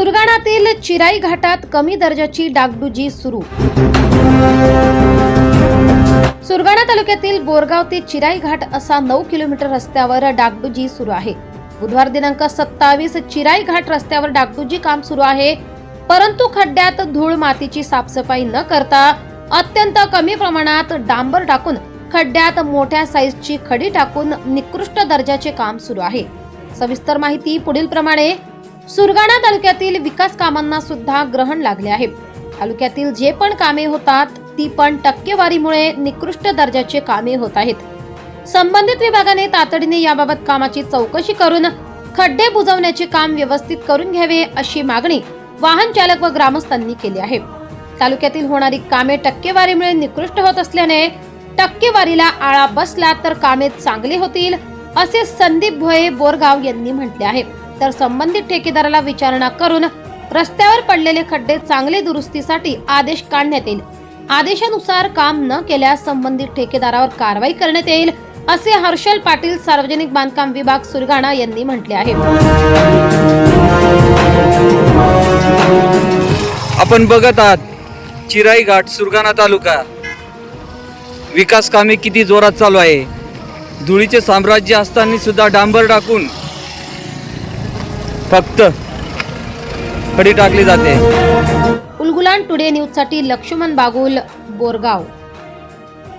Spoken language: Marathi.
सुरगाणातील चिराई घाटात कमी दर्जाची डागडुजी सुरू. सुरगाणा तालुक्यातील बोरगाव ते चिराई घाट असा नऊ किलोमीटर रस्त्यावर डागडुजी सुरू आहे. बुधवार दिनांक सत्तावीस चिराई घाट रस्त्यावर डागडुजी काम सुरू आहे. परंतु खड्ड्यात धूळ मातीची साफसफाई न करता अत्यंत कमी प्रमाणात डांबर टाकून खड्ड्यात मोठ्या साईजची खडी टाकून निकृष्ट दर्जाचे काम सुरू आहे. सविस्तर माहिती पुढील प्रमाणे सुरगाणा तालुक्यातील विकास कामांना सुद्धा ग्रहण लागले आहे. तालुक्यातील जे पण कामे होतात ती पण टक्केवारीमुळे निकृष्ट दर्जाचे कामे होत आहेत. संबंधित विभागाने तातडीने याबाबत कामाची चौकशी करून खड्डे बुजवण्याचे काम व्यवस्थित करून घ्यावे अशी मागणी वाहन चालक व ग्रामस्थांनी केली आहे. तालुक्यातील होणारी कामे टक्केवारीमुळे निकृष्ट होत असल्याने टक्केवारीला आळा बसला तर कामे चांगली होतील असे संदीप भोये बोरगाव यांनी म्हटले आहे. तर संबंधित ठेकेदाराला विचारणा करून रस्त्यावर पडलेले खड्डे चांगले दुरुस्तीसाठी आदेश काढण्यात येईल. आदेशानुसार काम न केल्यास संबंधित ठेकेदारावर कारवाई करण्यात येईल असे हर्षल पाटील सार्वजनिक बांधकाम विभाग सुरगाणा यांनी म्हटले आहे. आपण बघत आहात चिराई घाट सुरगाणा तालुका. विकास कामे किती जोरात चालू आहे. धुळीचे साम्राज्य असताना सुद्धा डांबर टाकून फक्त खडी टाकली जाते. उलगुलान टुडे न्यूजसाठी लक्ष्मण बागुल बोरगाव.